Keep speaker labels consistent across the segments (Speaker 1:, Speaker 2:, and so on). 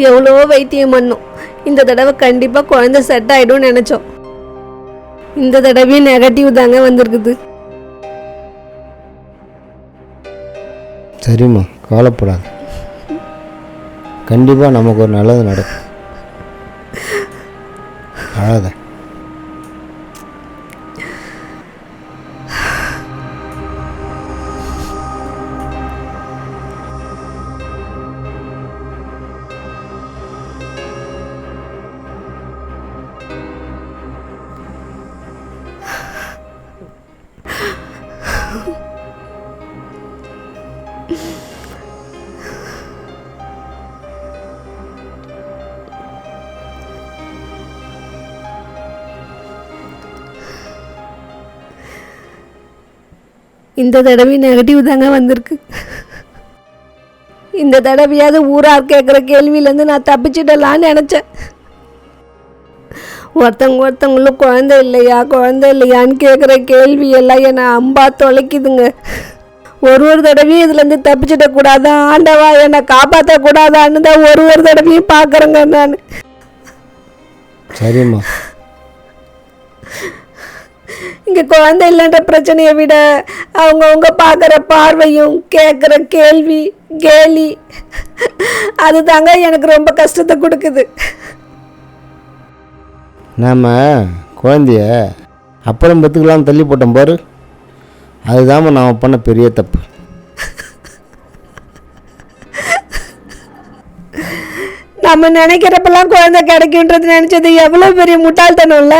Speaker 1: எவ்வளோ வைத்தியம் பண்ணோம். இந்த தடவை கண்டிப்பாக குழந்தை செட் ஆகிடும்னு நினச்சோம். இந்த தடவையும் நெகட்டிவ் தாங்க வந்திருக்குது.
Speaker 2: சரிம்மா கவலைப்படாத. கண்டிப்பாக நமக்கு ஒரு நல்லது நடக்கும். அழாத.
Speaker 1: இந்த தடவை நெகட்டிவ் தாங்க வந்திருக்கு. இந்த தடவையாவது ஊரார் கேட்குற கேள்வியிலேருந்து நான் தப்பிச்சிடலான்னு நினச்சேன். ஒருத்தவங்க ஒருத்தவங்களும் குழந்தை இல்லையா குழந்தை இல்லையான்னு கேட்குற கேள்வி எல்லாம் என்னை அம்பா தொலைக்குதுங்க. ஒரு ஒரு தடவையும் இதுலேருந்து தப்பிச்சிடக்கூடாதா ஆண்டவா என்னை காப்பாற்றக்கூடாதான்னு தான் ஒரு ஒரு தடவையும் பார்க்குறேங்க நான்.
Speaker 2: சரிம்மா.
Speaker 1: இங்கே குழந்தை இல்லைன்ற பிரச்சனையை விட அவங்கவுங்க பார்க்குற பார்வையும் கேட்குற கேள்வி கேலி அது தாங்க எனக்கு ரொம்ப கஷ்டத்தை கொடுக்குது.
Speaker 2: நாம் குழந்தைய அப்புறம் பெற்றுக்கலாம் தள்ளி போட்டோம் பாரு. அதுதாம்மா நாம் பண்ண பெரிய தப்பு.
Speaker 1: நம்ம நினைக்கிறப்பெல்லாம் குழந்தை கிடைக்குன்றது நினச்சது எவ்வளோ பெரிய முட்டாள்தனம்ல?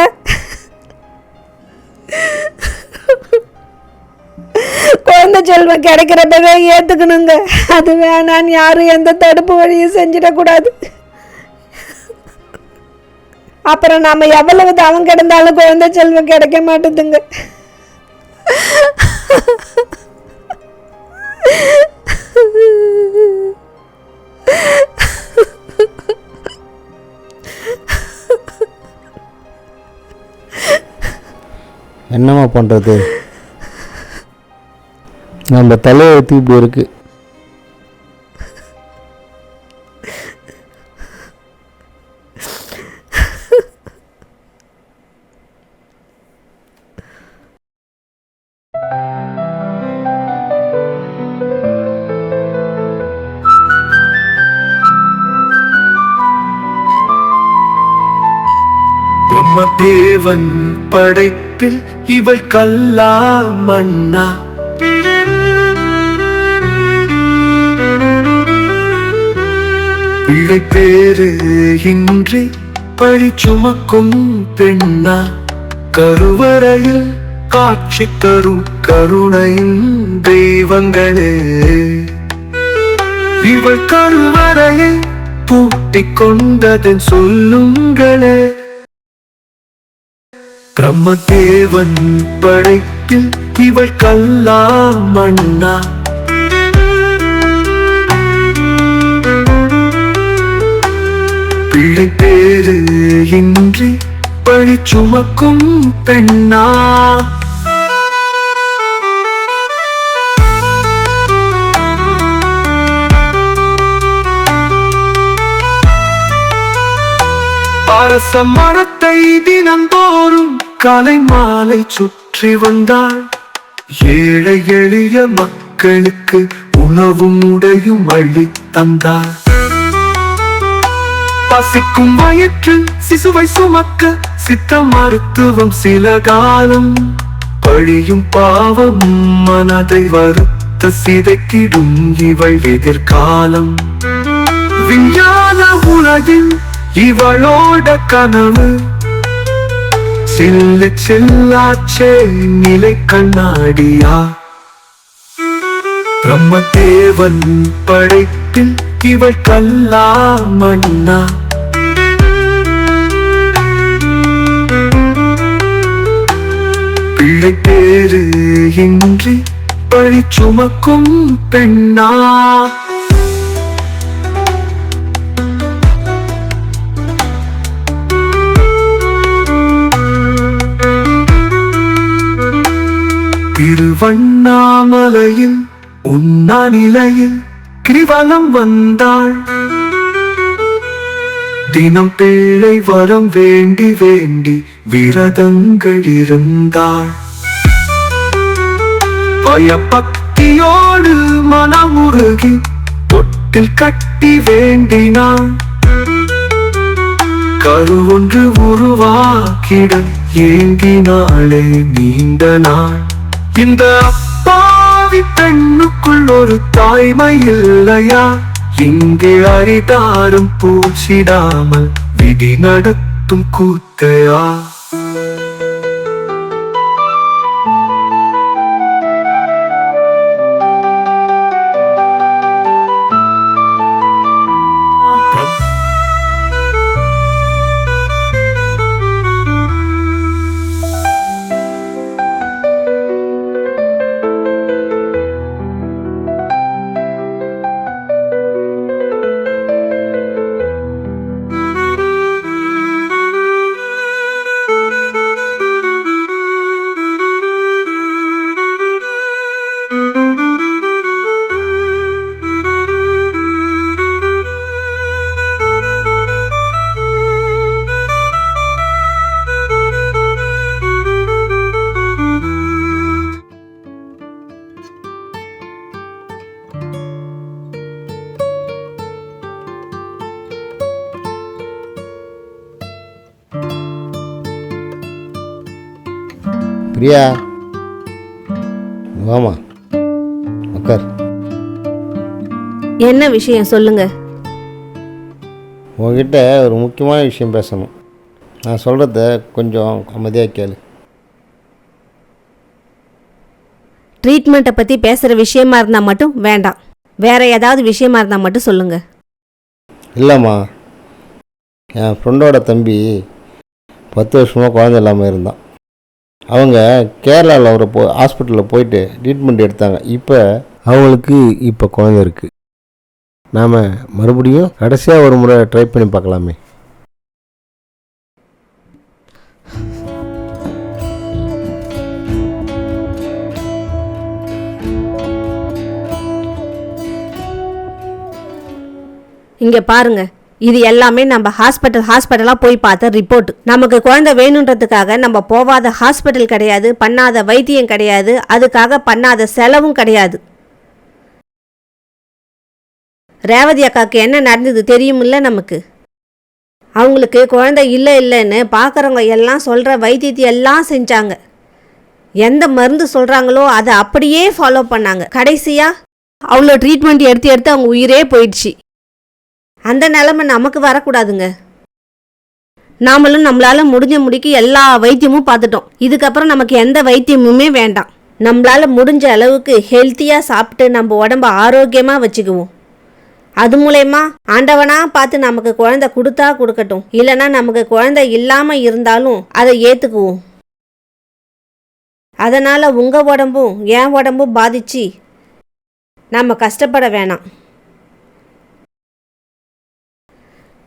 Speaker 1: குழந்தை செல்வம் கிடைக்கிறப்பவே ஏற்றுக்கணுங்க அது வேணான்னு யாரும் எந்த தடுப்பு வழியும் செஞ்சிடக்கூடாது அப்புறம் நாம எவ்வளவு தவம் கிடந்தாலும் குழந்தை செல்வம் கிடைக்க மாட்டேதுங்க.
Speaker 2: என்னம்மா பண்ணுறது நம்ம தலையெழுத்து இப்படி இருக்கு
Speaker 3: பிரம்மதேவன் படைப்பில் இவள் கல்லா மண்ணா பிள்ளை பேரு இன்றி பழி சுமக்கும் பெண்ணா. கருவறையில் காட்சி தரும் கருணையின் தெய்வங்களே. இவள் கருவறையை பூட்டிக் கொண்டதன் சொல்லுங்களே. பிரம்மதேவன் படைப்பில் இவள் கல்லா மண்ணா பிள்ளை பேரு இன்றி பழி சுமக்கும் பெண்ணா. அரச மரத்தை தினந்தோறும் காலை மாலை சுற்றி வந்தாள். ஏழை எளிய மக்களுக்கு உணவும் உடையும் அள்ளி தந்தார் பசிக்கும் வயிற்றில் சிசுவை சுமக்க சித்த மருத்துவம் சில காலம். பழியும் பாவம் மனதை வருத்த சிதைக்கிடும் இவை எதிர்காலம். விஞ்ஞான உலகில் இவளோட கனவு சில்லு சில்லாச்சே நிலை கண்ணாடியா? பிரம்மதேவன் படைப்பில் இவள் கல்லா மன்னா? பிழை பேரு இன்றி பழி சுமக்கும் பெண்ணா? வண்ணாமலையில் உண்ணா நிலையில் கிரிவலம் வந்தாள். தினம் பிள்ளை வரம் வேண்டி வேண்டி விரதங்கள் இருந்தாள். பயபக்தியோடு மனமுருகி தொட்டில் கட்டி வேண்டினாள். கரு ஒன்று உருவாக்கிட ஏங்கினாளே நீண்ட நாள். இந்த அப்பாவி பெண்ணுக்குள் ஒரு தாய்மை இல்லையா? இங்கு அரிதாரும் பூசிடாமல் விதி நடத்தும் கூத்தையா?
Speaker 2: பிரியா வாமா. உட்கார்
Speaker 4: என்ன விஷயம் சொல்லுங்க.
Speaker 2: உங்ககிட்ட ஒரு முக்கியமான விஷயம் பேசணும். நான் சொல்கிறத கொஞ்சம் அமைதியாக கேளு.
Speaker 4: ட்ரீட்மெண்ட்டை பற்றி பேசுகிற விஷயமா இருந்தால் மட்டும் வேண்டாம். வேற ஏதாவது விஷயமா இருந்தால் மட்டும் சொல்லுங்க.
Speaker 2: இல்லைம்மா. என் ஃப்ரெண்டோட தம்பி பத்து வருஷமாக குழந்தை இல்லாமல் இருந்தான். அவங்க கேரளாவில் ஒரு போ ஹாஸ்பிட்டலில் போயிட்டு ட்ரீட்மெண்ட் எடுத்தாங்க. இப்போ அவங்களுக்கு இப்போ குழந்தை இருக்குது நாம் மறுபடியும் கடைசியாக ஒரு முறை ட்ரை பண்ணி பார்க்கலாமே.
Speaker 4: இங்கே பாருங்கள் இது எல்லாமே நம்ம ஹாஸ்பிட்டல் ஹாஸ்பிட்டலாக போய் பார்த்த ரிப்போர்ட் நமக்கு குழந்தை வேணுன்றதுக்காக நம்ம போவாத ஹாஸ்பிட்டல் கிடையாது பண்ணாத வைத்தியம் கிடையாது அதுக்காக பண்ணாத செலவும் கிடையாது. ரேவதி அக்காவுக்கு என்ன நடந்தது தெரியுமில்ல நமக்கு? அவங்களுக்கு குழந்தை இல்லை இல்லைன்னு பார்க்குறவங்க எல்லாம் சொல்கிற வைத்தியத்தை எல்லாம் செஞ்சாங்க. எந்த மருந்து சொல்கிறாங்களோ அதை அப்படியே ஃபாலோ பண்ணாங்க. கடைசியாக அவ்வளோ ட்ரீட்மெண்ட் எடுத்து எடுத்து அவங்க உயிரே போயிடுச்சு. அந்த நிலமை நமக்கு வரக்கூடாதுங்க. நாமளும் நம்மளால முடிஞ்ச முடிக்கு எல்லா வைத்தியமும் பார்த்துட்டோம். இதுக்கப்புறம் நமக்கு எந்த வைத்தியமுமே வேண்டாம். நம்மளால முடிஞ்ச அளவுக்கு ஹெல்த்தியாக சாப்பிட்டு நம்ம உடம்ப ஆரோக்கியமாக வச்சுக்குவோம். அது மூலயமா ஆண்டவனா பார்த்து நமக்கு குழந்தை கொடுத்தா கொடுக்கட்டும். இல்லைன்னா நமக்கு குழந்தை இல்லாமல் இருந்தாலும் அதை ஏற்றுக்குவோம் அதனால் உங்கள் உடம்பும் என் உடம்பும் பாதிச்சு நம்ம கஷ்டப்பட வேணாம்.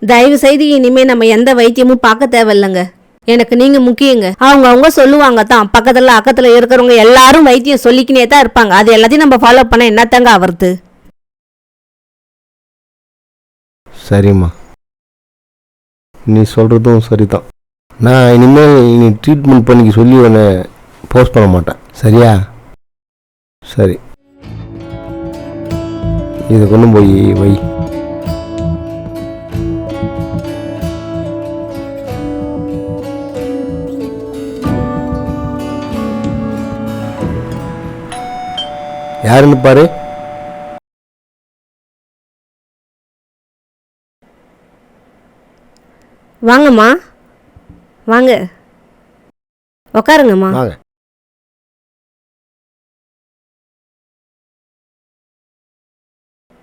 Speaker 4: தயவு செய்து இனிமே நம்ம எந்த வைத்தியமும் பார்க்க தேவையில்லைங்க. எனக்கு நீங்க முக்கியங்க. அவங்க அவங்க சொல்லுவாங்க தான். பக்கத்துல அக்கத்துல இருக்கிறவங்க எல்லாரும் வைத்தியம் சொல்லிக்கினே தான் இருப்பாங்க. அது எல்லாத்தையும் நம்ம ஃபாலோ பண்ண என்னத்தங்க ஆவறது?
Speaker 2: சரிம்மா. நீ சொல்கிறதும் சரிதான். நான் இனிமேல் நீ ட்ரீட்மெண்ட் பண்ணிக்க சொல்லி உன்னை போஸ்ட் பண்ண மாட்டேன். சரியா? சரி. இதை கொண்டு போய் வை. யாருன்னு பாரு
Speaker 4: வாங்கம்மா. வாங்க. உக்காருங்கம்மா.
Speaker 2: வாங்க.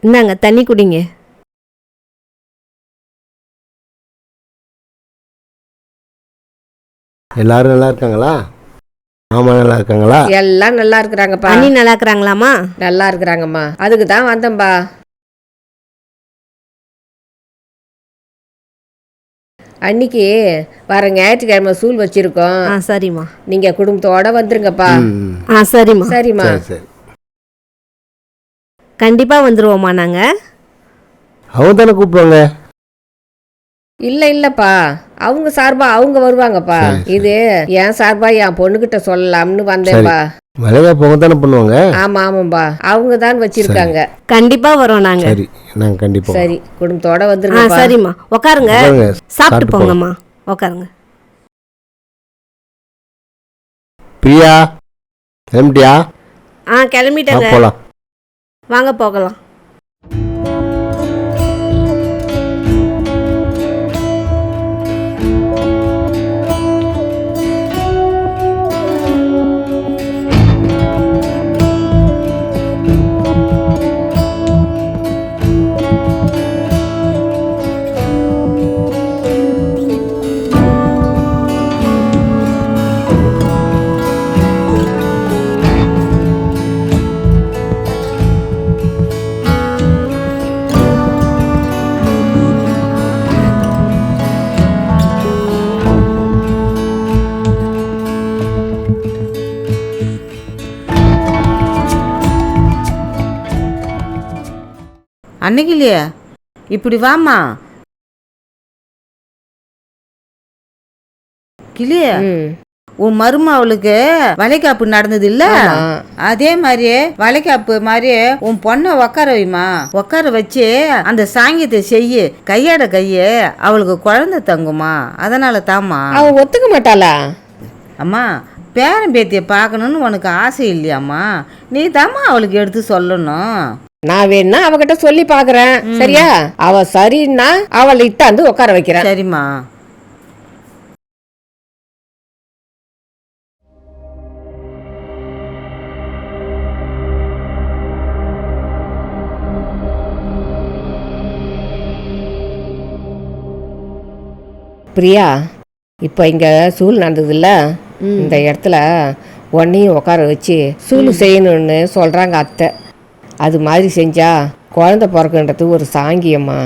Speaker 4: இந்தாங்க தண்ணி குடிங்க.
Speaker 2: எல்லாரும் நல்லா இருக்காங்களா? மாமா நல்லா இருக்காங்களா?
Speaker 5: எல்லாம் நல்லா இருக்கிறாங்கப்பா.
Speaker 4: அண்ணி நல்லா இருக்கிறாங்களாம்மா?
Speaker 5: நல்லா இருக்கிறாங்கம்மா. அதுக்கு தான் வந்தேன்பா. அன்னைக்கு வர ஞாயிற்றுக்கிழமை சூல் வச்சிருக்கோம்.
Speaker 4: ஆ சரிம்மா.
Speaker 5: நீங்க குடும்பத்தோட வந்துருங்கப்பா.
Speaker 4: ஆ சரிம்மா.
Speaker 5: சரிம்மா.
Speaker 2: சரி சரி.
Speaker 4: கண்டிப்பாக வந்துடுவோம்மா நாங்கள்
Speaker 2: அவங்க தானே கூப்பிடுவாங்க?
Speaker 5: இல்ல இல்லப்பா. அவங்க சார்பா அவங்க வருவாங்கப்பா. இது என் சார்பா என் பொண்ணுகிட்ட சொல்லலாம்னு வந்தேன்ப்பா
Speaker 2: வளைகாப்பு அவங்க தானே பண்ணுவாங்க?
Speaker 5: ஆமா ஆமாம்பா. அவங்க தான் வச்சிருக்காங்க.
Speaker 1: கண்டிப்பா வரோம் நாங்க.
Speaker 2: சரி நாங்கள் கண்டிப்பாக
Speaker 5: சரி குடும்பத்தோட
Speaker 1: ஆ
Speaker 5: வந்துருங்கப்பா
Speaker 1: சரிம்மா உட்காருங்க சாப்பிட்டு போங்கம்மா. உட்காருங்க
Speaker 2: பிரியா கிளம்பிட்டியா?
Speaker 1: ஆ கிளம்பிட்டேங்க.
Speaker 2: போகலாம்
Speaker 1: வாங்க போகலாம்.
Speaker 6: அன்னைக்கிலையே இப்படி வாம்மா. கிளியே உன் மருமவளுக்கு வளைகாப்பு நடந்தது இல்ல. அதே மாதிரியே வளைகாப்பு மாதிரியே உன் பொண்ணை உக்கார வைமா உக்கார வச்சு அந்த சாங்கியத்தை செய்யு. கையாட கையே. அவளுக்கு குழந்தை தங்குமா. அதனால தாம்மா.
Speaker 5: அவ ஒத்துக்க மாட்டாளா?
Speaker 6: அம்மா பேரன் பேத்தியை பார்க்கணுன்னு உனக்கு ஆசை இல்லையாம்மா. நீ தாம்மா அவளுக்கு எடுத்து சொல்லணும்.
Speaker 5: நான் வேணா அவகிட்ட சொல்லி பாக்குறேன் சரியா? அவ சரின்னா அவளை இட்டாந்து உட்கார வைக்கிறேன்.
Speaker 6: சரிம்மா.
Speaker 5: பிரியா இப்போ இங்க சூழ் நடந்ததுல்ல? இந்த இடத்துல உன்னையும் உட்கார வச்சு சூழ் செய்யணும்னு சொல்றாங்க அத்தை. அது மாதிரி செஞ்சா குழந்த பிறக்குன்றது ஒரு சாங்கியம்மா.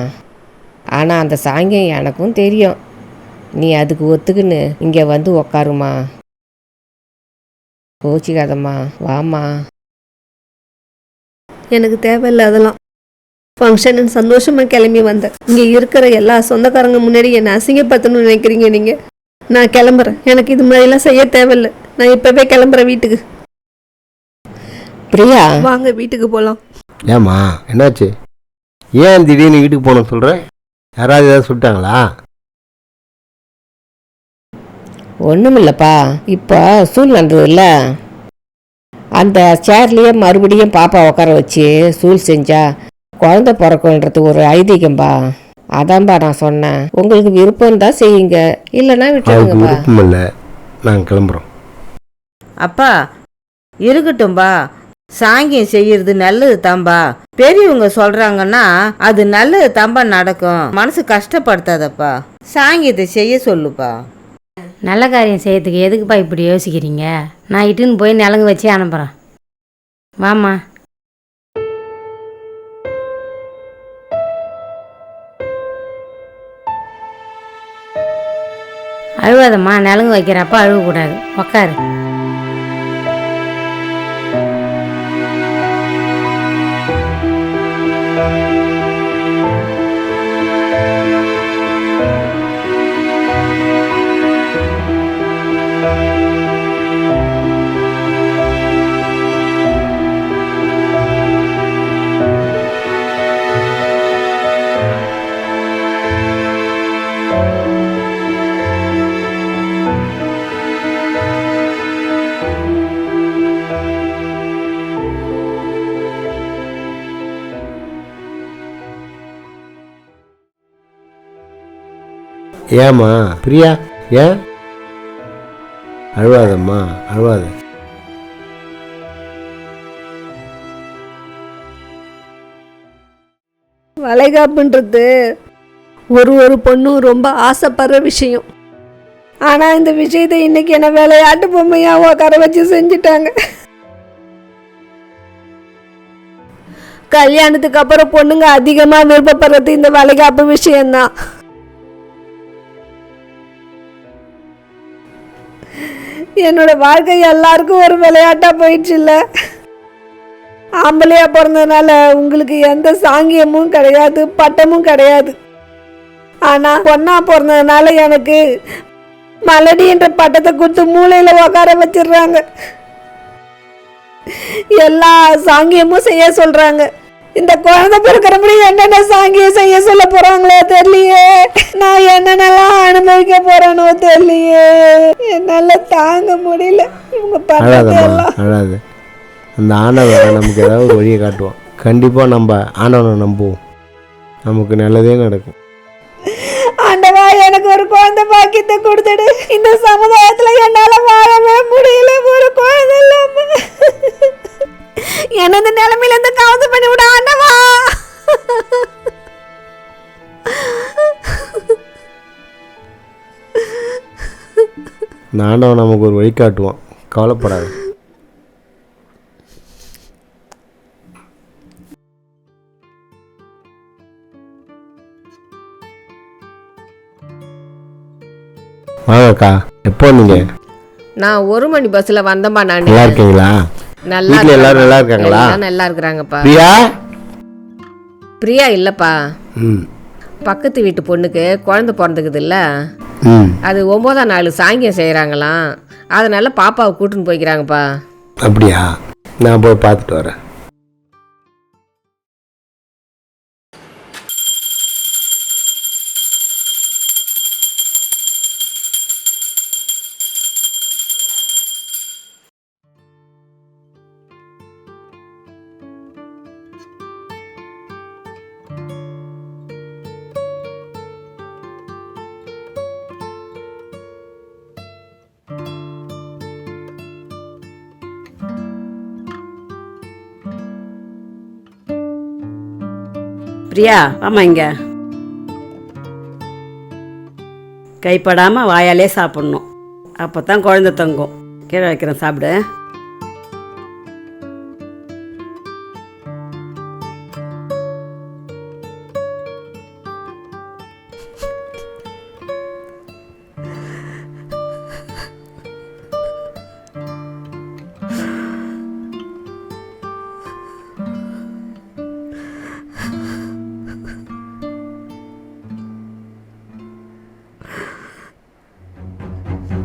Speaker 5: ஆனா அந்த சாங்கியம் எனக்கும் தெரியும். நீ அதுக்கு ஒத்துக்குன்னு இங்கே வந்து உக்காருமா? கோச்சிக்காதம்மா வாம்மா.
Speaker 1: எனக்கு தேவையில்லை அதெல்லாம் ஃபங்க்ஷன் சந்தோஷமா கிளம்பி வந்தேன். இங்க இருக்கிற எல்லா சொந்தக்காரங்க முன்னாடி என்னை அசிங்கப்படுத்தணும்னு நினைக்கிறீங்க நீங்க? நான் கிளம்புறேன். எனக்கு இது மாதிரிலாம் செய்ய தேவையில்லை. நான் இப்பவே கிளம்புறேன் வீட்டுக்கு.
Speaker 5: பிரியா
Speaker 1: வாங்க வீட்டுக்கு போலாம்.
Speaker 2: ஏம்மா என்னாச்சு? ஏன் திடீர்னு வீட்டுக்கு போகணும் சொல்கிற யாராவது ஏதாவது சொல்லிட்டாங்களா?
Speaker 5: ஒன்றுமில்லப்பா இப்போ சூழ் நடந்ததுல்ல அந்த சேர்லேயே மறுபடியும் பாப்பா உட்கார வச்சு சூழ் செஞ்சா குழந்தை பிறக்குன்றது ஒரு ஐதீகம்பா. அதான்பா நான் சொன்னேன். உங்களுக்கு விருப்பம் தான் செய்யுங்க. இல்லைன்னா விட்டுருங்கப்பா.
Speaker 2: விருப்பம் இல்லை. நாங்கள் கிளம்புறோம்.
Speaker 6: அப்பா இருக்கட்டும்பா. சாங்கியம் செய்யறது நல்லது தாம்பா. பெரியவங்க சொல்றாங்கன்னா அது நல்லது தாம்பா நடக்கும். மனசு கஷ்டப்படுத்தாதப்பா. சாங்கியத்தை செய்ய சொல்லுப்பா.
Speaker 7: நல்ல காரியம் செய்யறதுக்கு எதுக்குப்பா இப்படி யோசிக்கிறீங்க? நான் இட்டுன்னு போய் நிலங்கு வச்சு அனுப்புகிறேன் வாம்மா. அழுவாதம்மா நிலங்கு வைக்கிறப்ப அழுவக்கூடாது உக்காரு.
Speaker 2: ஏம்மா? பிரியா? ஏன்? அழுவாதம்மா அழுவாத.
Speaker 1: வளைகாப்புன்றது ஒரு ஒரு பொண்ணும் ரொம்ப ஆசைப்படுற விஷயம். ஆனால் இந்த விஷயத்தை இன்னைக்கு என்ன விளையாட்டு பொம்மையாக உட்கார வச்சு செஞ்சுட்டாங்க. கல்யாணத்துக்கு அப்புறம் பொண்ணுங்க அதிகமாக விருப்பப்படுறது இந்த வளைகாப்பு விஷயம்தான். என்னோட வாழ்க்கை எல்லாருக்கும் ஒரு விளையாட்டா போயிடுச்சு இல்ல ஆம்பளையா பிறந்ததுனால உங்களுக்கு எந்த சாங்கியமும் கிடையாது பட்டமும் கிடையாது. ஆனா பொண்ணா பிறந்ததுனால எனக்கு மலடி என்ற பட்டத்தை கொடுத்து மூளையில உட்கார வச்சிடுறாங்க. எல்லா சாங்கியமும் செய்ய சொல்றாங்க. இந்த குழந்தை பிறக்கிற முடியும் என்னென்ன சாங்கியம் செய்ய சொல்ல போறாங்களோ தெரியலையே. நான் என்னென்னலாம் அனுபவிக்க போறேனோ தெரியலையே. என்னால தாங்க முடியல. இவங்க பண்ணது
Speaker 2: அழாதம்மா
Speaker 1: எல்லாம்.
Speaker 2: அழாது. அந்த ஆண்டவன் நமக்கு ஏதாவது வழியை காட்டுவான். கண்டிப்பாக நம்ம ஆண்டவனை நம்புவோம். நமக்கு நல்லதே நடக்கும்.
Speaker 1: ஆண்டவா எனக்கு ஒரு குழந்தை பாக்கியத்தை கொடுத்துடு. இந்த சமுதாயத்துல என்னால வாழவே முடியல. ஒரு குழந்தை இல்லாம. எனது நிலைமையில இருந்து கவுந்து பண்ணி விட ஆண்டவா.
Speaker 2: இந்த ஆண்டவன் நமக்கு ஒரு வழி காட்டுவான். கவலைப்படாது. வாங்கக்கா எப்போ நீங்க
Speaker 5: நான் ஒரு மணி பஸ்ஸில் வந்தேன்பா நான்.
Speaker 2: நல்லா இருக்கீங்களா?
Speaker 5: நல்லா
Speaker 2: வீட்டில் எல்லாரும் நல்லா
Speaker 5: இருக்காங்க.
Speaker 2: இருக்காங்களா?
Speaker 5: எல்லாம் நல்லா இருக்கிறாங்கப்பா.
Speaker 2: பிரியா?
Speaker 5: பிரியா இல்லைப்பா.
Speaker 2: ம்.
Speaker 5: பக்கத்து வீட்டு பொண்ணுக்கு குழந்தை பிறந்துக்குது இல்ல
Speaker 2: ம்.
Speaker 5: அது ஒம்போதாம் நாள் சாங்கியம் செய்கிறாங்களாம் அதனால பாப்பாவை கூட்டின்னு போய்க்கிறாங்கப்பா.
Speaker 2: அப்படியா? நான் போய் பார்த்துட்டு வரேன்.
Speaker 8: பிரியா ஆமாம் இங்க. கைப்படாமல் வாயாலே சாப்பிடணும். அப்பதான் குழந்தை தங்கும். கீழே வைக்கிறேன் சாப்பிடு.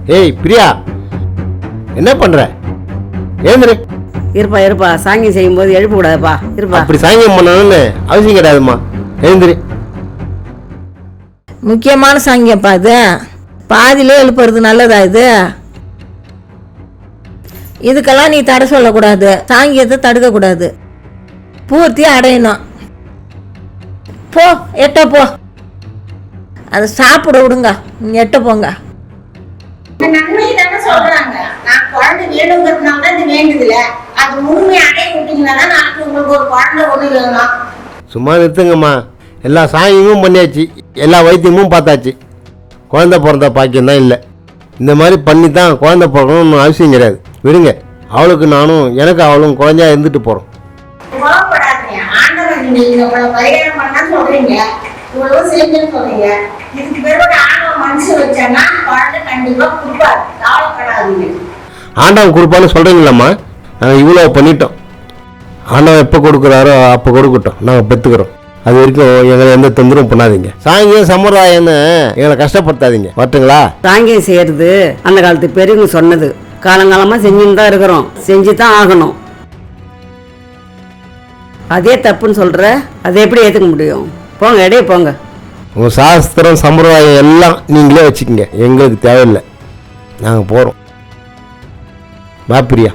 Speaker 2: ஏய் பிரியா. என்ன பண்ற? ஏந்திரு.
Speaker 8: இருப்பா இருப்பா. சாங்கியம் செய்யும்போது எழுப்பக்கூடாதுப்பா இருப்பா.
Speaker 2: அப்படி சாங்கியம் பண்ணணும்னு அவசியம் கிடையாதும்மா. எழுந்திரு
Speaker 9: முக்கியமான சாங்கியப்பா இது. பாதியிலே எழுப்புறது நல்லதா இது? இதுக்கெல்லாம் நீ தடை சொல்லக்கூடாது. சாங்கியத்தை தடுக்கக்கூடாது. பூர்த்தி அடையணும். போ எட்ட போ. அதை சாப்பிட விடுங்க. எட்ட போங்க.
Speaker 10: நன்மை தானே சொல்றாங்க. நான் குழந்தை வேணுங்கிறதுனால தான் இது வேண்டுதுல அது முழுமை அடைய விட்டீங்கன்னா தான் நாளைக்கு உங்களுக்கு ஒரு குழந்தை ஒண்ணு வேணும்?
Speaker 2: சும்மா நிறுத்துங்கம்மா. எல்லா சாங்கியமும் பண்ணியாச்சு. எல்லா வைத்தியமும் பார்த்தாச்சு. குழந்தை பிறந்த பாக்கியம் தான் இல்லை. இந்த மாதிரி பண்ணி தான் குழந்தை பிறக்கணும்னு அவசியம் கிடையாது. விடுங்க. அவளுக்கு நானும் எனக்கு அவளும் குழந்தையா இருந்துட்டு போகிறோம்
Speaker 10: கோவப்படாதீங்க. ஆண்டவன் நீங்க இவ்வளவு பரிகாரம் பண்ணா சொல்றீங்க. இவ்வளவு செஞ்சுன்னு சொல்றீங்க இதுக்கு பிறகு ஆண்டவன் மனசு வச்சான்னா குழந்தை கண்டிப்பா கொடுப்பாரு கவலைப்படாதீங்க.
Speaker 2: ஆண்டவன் கொடுப்பான்னு சொல்கிறீங்களாம்மா நாங்கள் இவ்வளோ பண்ணிட்டோம். ஆண்டவன் எப்போ கொடுக்குறாரோ அப்போ கொடுக்கட்டும். நாங்கள் பெற்றுக்கிறோம் அது வரைக்கும் எங்களை எந்த தொந்தரவும் பண்ணாதீங்க. சாங்கியம் சம்பிரதாயம்னு எங்களை கஷ்டப்படுத்தாதீங்க. வரட்டுங்களா?
Speaker 8: சாங்கியம் செய்யறது அந்த காலத்து பெரியவங்க சொன்னது. காலங்காலமா செஞ்சுன்னு தான் இருக்கிறோம். செஞ்சு தான் ஆகணும். அதே தப்புன்னு சொல்ற அதை எப்படி ஏத்துக்க முடியும்? போங்க இடையே போங்க.
Speaker 2: உங்கள் சாஸ்திரம் சம்பிரதாயம் எல்லாம் நீங்களே வச்சுக்கோங்க. எங்களுக்கு தேவையில்லை. நாங்கள் போகிறோம் வா பிரியா.